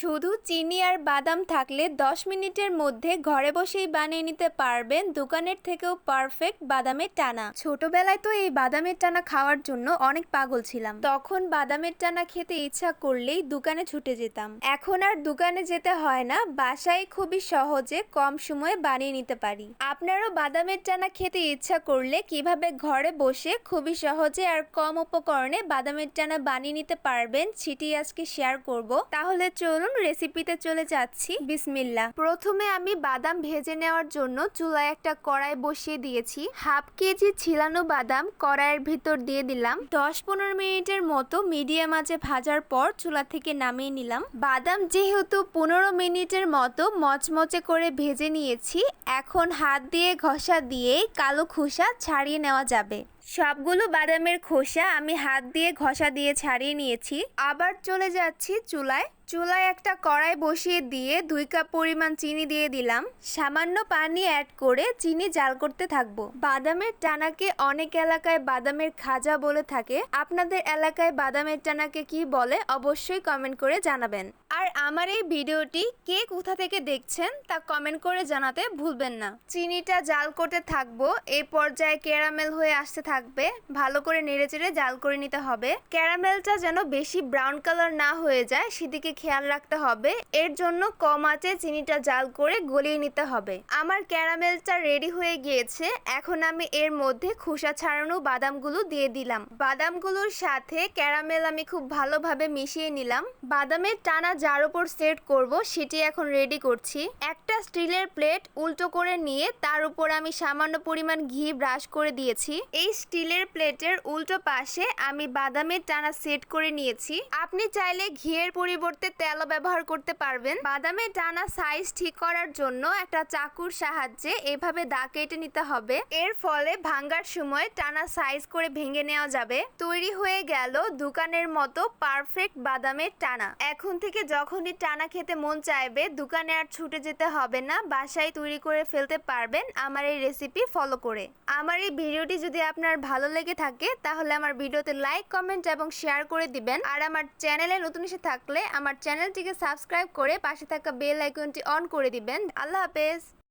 শুধু চিনি আর বাদাম থাকলে 10 মিনিটের মধ্যে ঘরে বসেই বানিয়ে নিতে পারবেন দোকানের থেকেও পারফেক্ট বাদামের টানা। ছোটবেলায় তো এই বাদামের টানা খাওয়ার জন্য অনেক পাগল ছিলাম। তখন বাদামের টানা খেতে ইচ্ছা করলেই দোকানে ছুটে যেতাম। এখন আর দোকানে যেতে হয় না, বাসায় খুবই সহজে কম সময়ে বানিয়ে নিতে পারি। আপনারও বাদামের টানা খেতে ইচ্ছা করলে কীভাবে ঘরে বসে খুবই সহজে আর কম উপকরণে বাদামের টানা বানিয়ে নিতে পারবেন সেটি আজকে শেয়ার করব। তাহলে চলুন রেসিপিতে চলে যাচ্ছি। বিসমিল্লা প্রথমে আমি বাদাম ভেজে নেওয়ার জন্য চুলায় একটা কড়াই বসিয়ে দিয়েছি। হাফ কেজি ছিলানো বাদাম কড়াইয়ের ভিতর দিয়ে দিলাম। দশ পনেরো মিনিটের মতো মিডিয়াম আঁচে ভাজার পর চুলা থেকে নামিয়ে নিলাম। বাদাম যেহেতু পনেরো মিনিটের মতো মচমচে করে ভেজে নিয়েছি, এখন হাত দিয়ে ঘষা দিয়ে কালো খোসা ছাড়িয়ে নেওয়া যাবে। সবগুলো বাদামের খোসা আমি হাত দিয়ে ঘষা দিয়ে ছাড়িয়ে নিয়েছি। আবার চলে যাচ্ছি চুলায়। চুলায় একটা কড়াই বসিয়ে দিয়ে দুই কাপ পরিমাণ চিনি দিয়ে দিলাম। সামান্য পানি অ্যাড করে চিনি জাল করতে থাকব। বাদামের টানাকে অনেক এলাকায় বাদামের খাজা বলে থাকে। আপনাদের এলাকায় বাদামের টানাকে কি বলে অবশ্যই কমেন্ট করে জানাবেন। আর আমার এই ভিডিওটি কে কোথা থেকে দেখছেন তা কমেন্ট করে জানাতে ভুলবেন না। চিনিটা জাল করতে থাকব এই পর্যায়ে ক্যারামেল হয়ে আসতে থাকবে। ভালো করে নেড়েচেড়ে জাল করে নিতে হবে। ক্যারামেলটা যেন বেশি ব্রাউন কালার না হয়ে যায়, সেদিকে খেয়াল রাখতে হবে। এর জন্য কম আঁচে চিনিটা জাল করে গলিয়ে নিতে হবে। আমার ক্যারামেলটা রেডি হয়ে গিয়েছে। এখন আমি এর মধ্যে খোসা ছাড়ানো বাদামগুলো দিয়ে দিলাম। বাদামগুলোর সাথে ক্যারামেল আমি খুব ভালোভাবে মিশিয়ে নিলাম। বাদামের টানা যার উপর সেট করব, সেটি এখন রেডি করছি। একটা স্টিলের প্লেট উল্টো করে নিয়ে তার উপর আমি সামান্য পরিমাণ ঘি ব্রাশ করে দিয়েছি। এই স্টিলের প্লেটের উল্টো পাশে আমি বাদামের টানা সেট করে নিয়েছি। আপনি চাইলে ঘিয়ের পরিবর্তে তেলও ব্যবহার করতে পারবেন। বাদামের টানা সাইজ ঠিক করার জন্য একটা চাকুর সাহায্যে এভাবে দা কেটে নিতে হবে। এর ফলে ভাঙ্গার সময় টানা সাইজ করে ভেঙে নেওয়া যাবে। তৈরি হয়ে গেল দোকানের মতো পারফেক্ট বাদামের টানা। এখন থেকে যখনই টানা খেতে মন চাইবে, দোকানে আর ছুটে যেতে হবে না। বাসায় তৈরি করে ফেলতে পারবেন আমার এই রেসিপি ফলো করে। আমার এই ভিডিওটি যদি আপনার ভালো লেগে থাকে, তাহলে আমার ভিডিওতে লাইক কমেন্ট এবং শেয়ার করে দিবেন। আর আমার চ্যানেলে নতুন এসে থাকলে আমার চ্যানেলটিকে সাবস্ক্রাইব করে পাশে থাকা বেল আইকনটি অন করে দিবেন। আল্লাহ হাফেজ।